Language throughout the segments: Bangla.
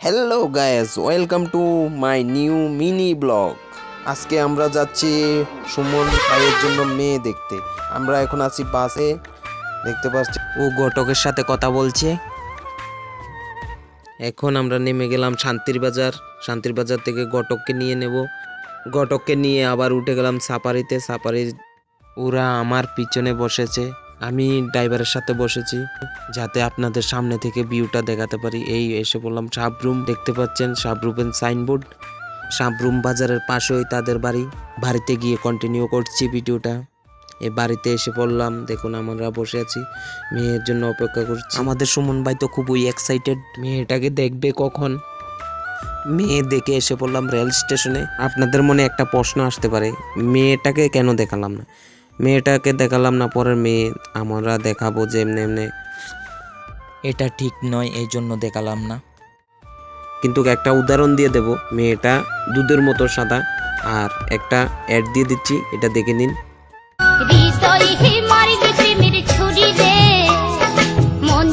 Hello guys welcome to my new mini blog আজকে আমরা যাচ্ছি সুমন ভাইয়ের জন্য মেয়ে দেখতে। আমরা এখন আছি বাসে। দেখতে পাচ্ছি ও ঘটকের সাথে কথা বলছে। এখন আমরা নেমে গেলাম শান্তির বাজার। শান্তির বাজার থেকে ঘটককে নিয়ে নেব। ঘটককে নিয়ে আবার উঠে গেলাম সাপারিতে সাপারি ওরা আমার পিছনে বসেছে। আমি ড্রাইভারের সাথে বসেছি, যাতে আপনাদের সামনে থেকে ভিউটা দেখাতে পারি। এই এসে বললাম, সাবরুম, দেখতে পাচ্ছেন সাবরুমের সাইনবোর্ড। সাবরুম বাজারের পাশেই তাদের বাড়ি। বাড়িতে গিয়ে কন্টিনিউ করছি ভিডিওটা। এ বাড়িতে এসে পড়লাম দেখুন, আমরা বসে আছি, মেয়ের জন্য অপেক্ষা করছি। আমাদের সুমন ভাই তো খুবই এক্সাইটেড মেয়েটাকে দেখবে কখন? মেয়ে দেখে এসে পড়লাম রেল স্টেশনে আপনাদের মনে একটা প্রশ্ন আসতে পারে। মেয়েটাকে কেন দেখালাম না? মেয়েটাকে দেখালাম না পরের মেয়ে আমরা দেখাবো যে এমনি। এমনি এটা ঠিক নয় এই জন্য দেখালাম না। কিন্তু একটা উদাহরণ দিয়ে দেব মেয়েটা দুধের মতো সাদা আর একটা অ্যাড দিয়ে দিচ্ছি এটা দেখে নিন। মন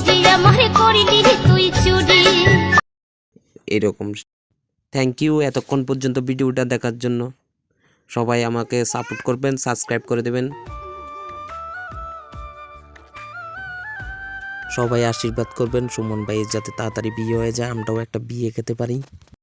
এরকম। থ্যাংক ইউ এতক্ষণ পর্যন্ত ভিডিওটা দেখার জন্য। সবাই আমাকে সাপোর্ট করবেন সাবস্ক্রাইব করে দেবেন। সবাই আশীর্বাদ করবেন। সুমন ভাইয়ের যাতে তাড়াতাড়ি বিয়ে হয়ে যায়, আমরাও একটা বিয়ে খেতে পারি।